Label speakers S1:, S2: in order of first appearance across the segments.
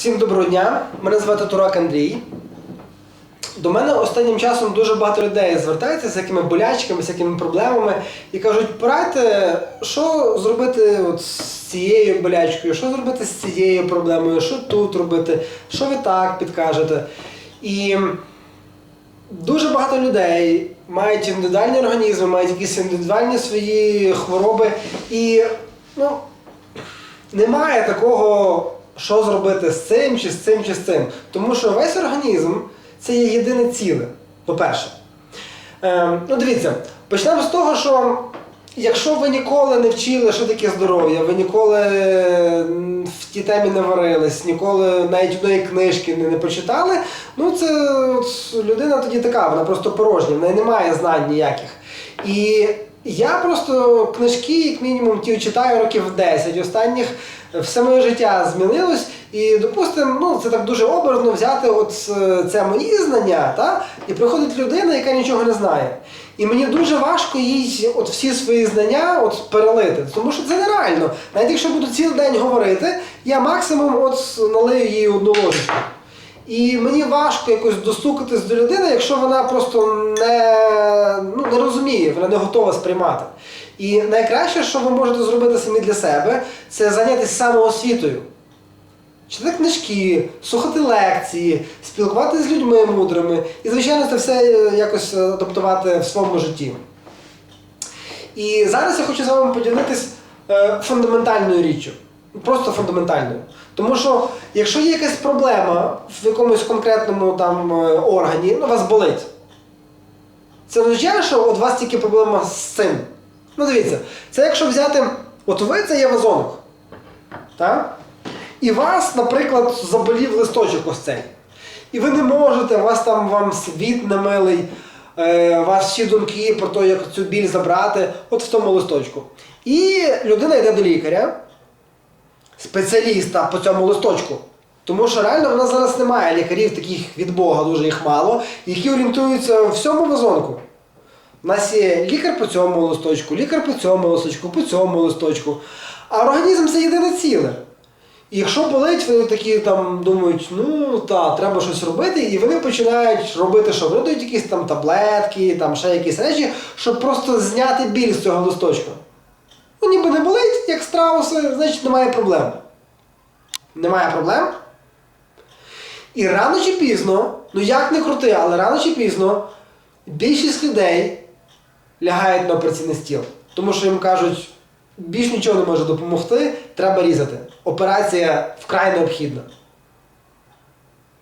S1: Всім доброго дня. Мене звати Турак Андрій. До мене останнім часом дуже багато людей звертаються з якими болячками, з якими проблемами і кажуть, порадьте, що зробити от з цією болячкою, що зробити з цією проблемою, що тут робити, що ви так підкажете. І дуже багато людей мають індивідуальні організми, мають якісь індивідуальні свої хвороби. І ну, немає такого, що зробити з цим, чи з цим, чи з цим. Тому що весь організм це є єдине ціле, по-перше. Ем, ну, дивіться, почнемо з того, що якщо ви ніколи не вчили, що таке здоров'я, ви ніколи в тій темі не варились, ніколи навіть одної книжки не, не прочитали, ну це от, людина тоді така, вона просто порожня, в неї немає знань ніяких. І я просто книжки, як мінімум, ті читаю років 10 останніх. Все моє життя змінилось, і, допустимо, ну, це так дуже образно взяти от е, це мої знання, та? і приходить людина, яка нічого не знає. І мені дуже важко їй от всі свої знання от перелити, тому що це нереально. Навіть якщо буду цілий день говорити, я максимум от налию їй одну ложечку. І мені важко якось достукатись до людини, якщо вона просто не, ну, не розуміє, вона не готова сприймати. І найкраще, що ви можете зробити самі для себе, це зайнятися самоосвітою. Читати книжки, слухати лекції, спілкуватися з людьми мудрими і, звичайно, це все е, якось е, адаптувати в своєму житті. І зараз я хочу з вами поділитись е, фундаментальною річчю. Просто фундаментальною. Тому що якщо є якась проблема в якомусь конкретному там органі, ну, вас болить. Це означає, що у вас тільки проблема з цим. Ну дивіться, це якщо взяти, от ви це є вазонок. Так? І вас, наприклад, заболів листочок ось цей. І ви не можете, у вас там вам світ немилий, е, у вас всі думки про те, як цю біль забрати, от в тому листочку. І людина йде до лікаря, спеціаліста по цьому листочку. Тому що реально в нас зараз немає лікарів, таких від Бога, дуже їх мало, які орієнтуються в всьому вазонку. У нас є лікар по цьому листочку, лікар по цьому листочку, по цьому листочку. А організм це єдине ціле. І якщо болить, вони такі там думають, ну так, треба щось робити, і вони починають робити, що вони дають якісь там таблетки, там ще якісь речі, щоб просто зняти біль з цього листочка. Ну, ніби не болить, як страуси, значить немає проблем. Немає проблем. І рано чи пізно, ну як не крути, але рано чи пізно, більшість людей лягають на операційний стіл. Тому що їм кажуть, більш нічого не може допомогти, треба різати. Операція вкрай необхідна.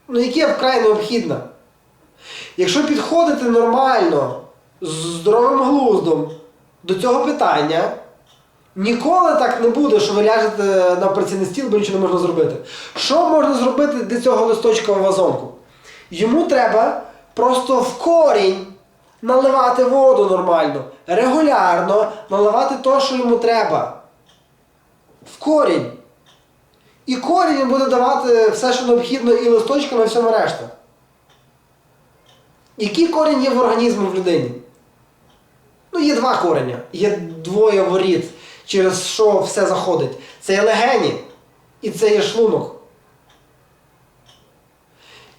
S1: Ну, яке вкрай необхідна? Якщо підходити нормально, з здоровим глуздом до цього питання, ніколи так не буде, що ви ляжете на операційний стіл, бо нічого не можна зробити. Що можна зробити для цього листочка в вазонку? Йому треба просто в корінь наливати воду нормально, регулярно наливати те, що йому треба. В корінь. І корінь буде давати все, що необхідно, і листочками, і всьому решта. Який корінь є в організмі в людині? Ну, є два кореня. Є двоє воріт, через що все заходить. Це є легені і це є шлунок.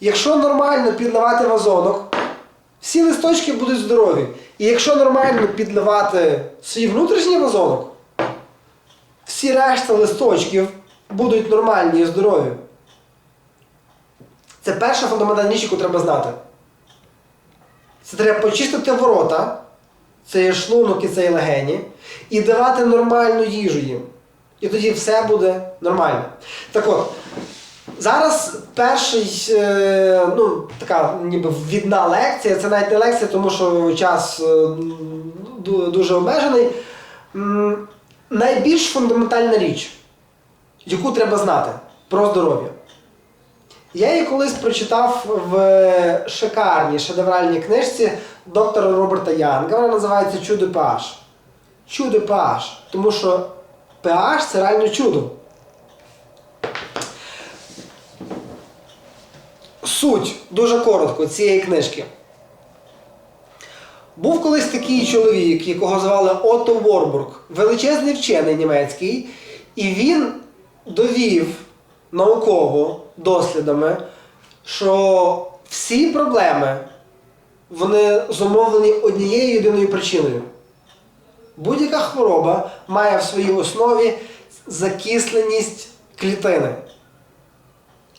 S1: Якщо нормально підливати вазонок, всі листочки будуть здорові. І якщо нормально підливати свій внутрішній вазонок, всі решта листочків будуть нормальні і здорові. Це перша фундаментальна річ, яку треба знати. Це треба почистити ворота, це є шлунок і це є легені, і давати нормальну їжу їм. І тоді все буде нормально. Так от, зараз перший, е, ну, така ніби відна лекція, це навіть не лекція, тому що час е, дуже обмежений. Найбільш фундаментальна річ, яку треба знати про здоров'я. Я її колись прочитав в шикарній шедевральній книжці доктора Роберта Янга. Вона називається Чудо PH. Чудо PH. Тому що PH це реально чудо. Суть дуже коротко цієї книжки. Був колись такий чоловік, якого звали Отто Ворбург, величезний вчений німецький, і він довів науково дослідами, що всі проблеми вони зумовлені однією єдиною причиною. Будь-яка хвороба має в своїй основі закисленість клітини.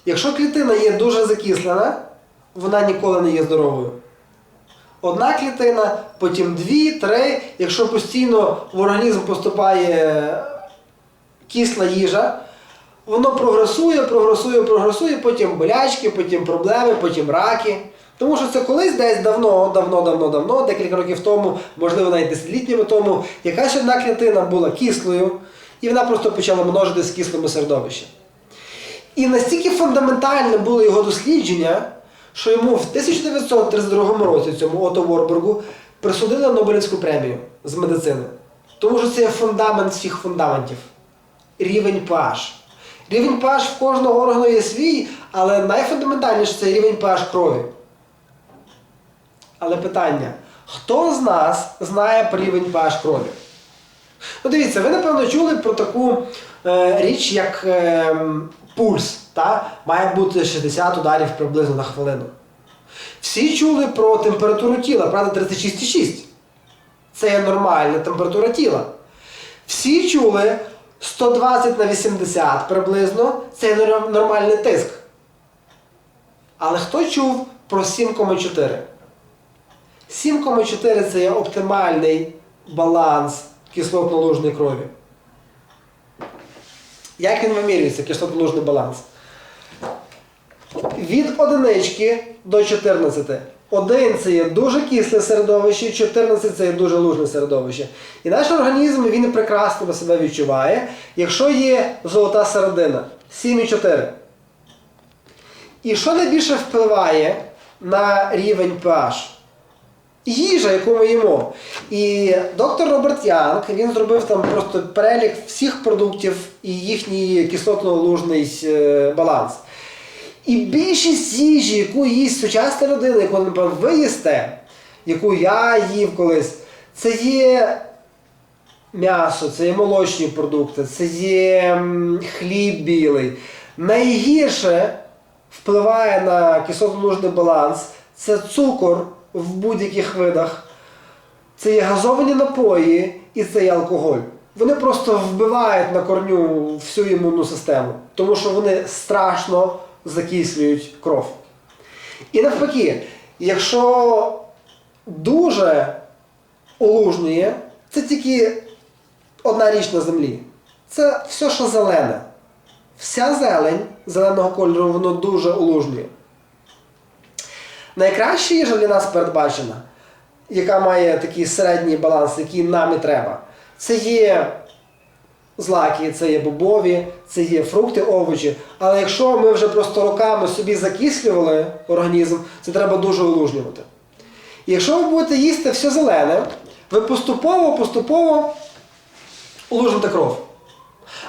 S1: Якщо клітина є дуже закислена, вона ніколи не є здоровою. Одна клітина, потім дві, три. Якщо постійно в організм поступає кисла їжа, воно прогресує, прогресує, прогресує, потім болячки, потім проблеми, потім раки. Тому що це колись десь давно, давно, давно, давно, декілька років тому, можливо, навіть десятиліттями тому, якась одна клітина була кислою, і вона просто почала множитись в кислому середовищі. І настільки фундаментальне було його дослідження, що йому в 1932 році цьому Ото Ворбургу присудили Нобелівську премію з медицини. Тому що це є фундамент всіх фундаментів. Рівень pH. Рівень pH в кожного органу є свій, але найфундаментальніше це рівень pH крові. Але питання: хто з нас знає про рівень pH крові? Ну, дивіться, ви напевно чули про таку е, річ, як е, пульс. Та? Має бути 60 ударів приблизно на хвилину. Всі чули про температуру тіла, правда, 36,6. Це є нормальна температура тіла. Всі чули 120 на 80 приблизно, це є нормальний тиск. Але хто чув про 7,4? 7,4 це є оптимальний баланс кислотно-лужної крові. Як він вимірюється, кислотно-лужний баланс? Від одинички до 14. Один це є дуже кисле середовище, 14 це є дуже лужне середовище. І наш організм він прекрасно себе відчуває, якщо є золота середина 7,4. І що найбільше впливає на рівень pH? Їжа, яку ми їмо. І доктор Роберт Янг він зробив там просто перелік всіх продуктів і їхній кислотно-лужний е, баланс. І більшість їжі, яку їсть сучасна людина, яку напевно, ви їсте, яку я їв колись, це є м'ясо, це є молочні продукти, це є хліб білий. Найгірше впливає на кислотно-лужний баланс це цукор в будь-яких видах, це є газовані напої і це є алкоголь. Вони просто вбивають на корню всю імунну систему, тому що вони страшно закислюють кров. І навпаки, якщо дуже олужнює, це тільки одна річ на землі. Це все, що зелене. Вся зелень зеленого кольору, воно дуже олужнює. Найкраща їжа для нас передбачена, яка має такий середній баланс, який нам і треба. Це є злаки, це є бобові, це є фрукти, овочі. Але якщо ми вже просто роками собі закислювали організм, це треба дуже олужнювати. І якщо ви будете їсти все зелене, ви поступово-поступово олужните кров.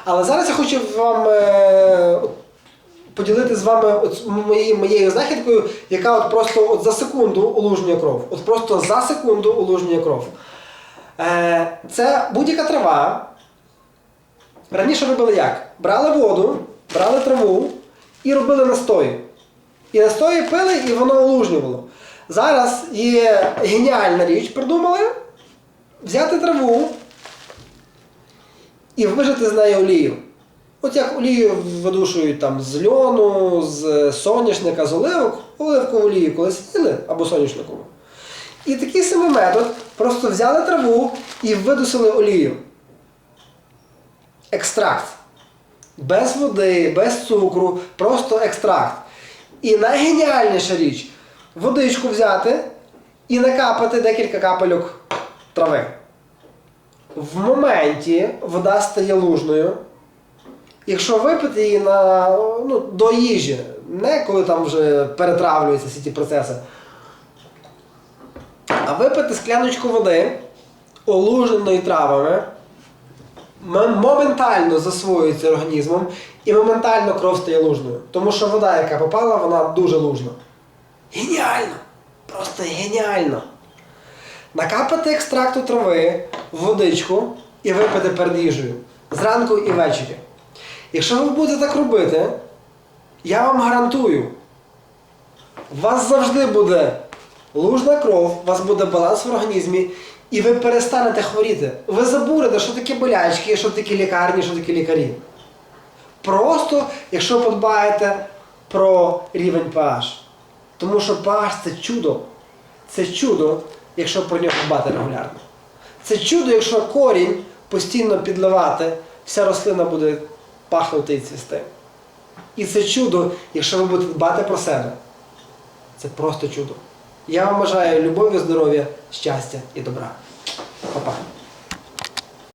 S1: Але зараз я хочу вам е, поділити з вами от моєю, моєю знахідкою, яка от просто от за секунду олужнює кров. От просто за секунду олужнює кров. Е, це будь-яка трава. Раніше робили як? Брали воду, брали траву і робили настої. І настої пили, і воно олужнювало. Зараз є геніальна річ, придумали взяти траву і вижити з неї олію. От як олію видушують там з льону, з соняшника, з оливок, оливкову олію колись їли або соняшникову. І такий самий метод просто взяли траву і видусили олію. Екстракт. Без води, без цукру, просто екстракт. І найгеніальніша річ водичку взяти і накапати декілька капельок трави. В моменті вода стає лужною. Якщо випити її на, ну, до їжі, не коли там вже перетравлюються всі ті процеси, а випити скляночку води, олуженої травами, моментально засвоюється організмом і моментально кров стає лужною. Тому що вода, яка попала, вона дуже лужна. Геніально! Просто геніально! Накапати екстракту трави в водичку і випити перед їжею зранку і ввечері. Якщо ви будете так робити, я вам гарантую, у вас завжди буде лужна кров, у вас буде баланс в організмі, і ви перестанете хворіти. Ви забудете, що таке болячки, що таке лікарні, що таке лікарі. Просто, якщо подбаєте про рівень pH. Тому що pH це чудо. Це чудо, якщо про нього дбати регулярно. Це чудо, якщо корінь постійно підливати, вся рослина буде пахнути і цвісти. І це чудо, якщо ви будете дбати про себе. Це просто чудо. Я вам бажаю любові, здоров'я, щастя і добра. Па-па.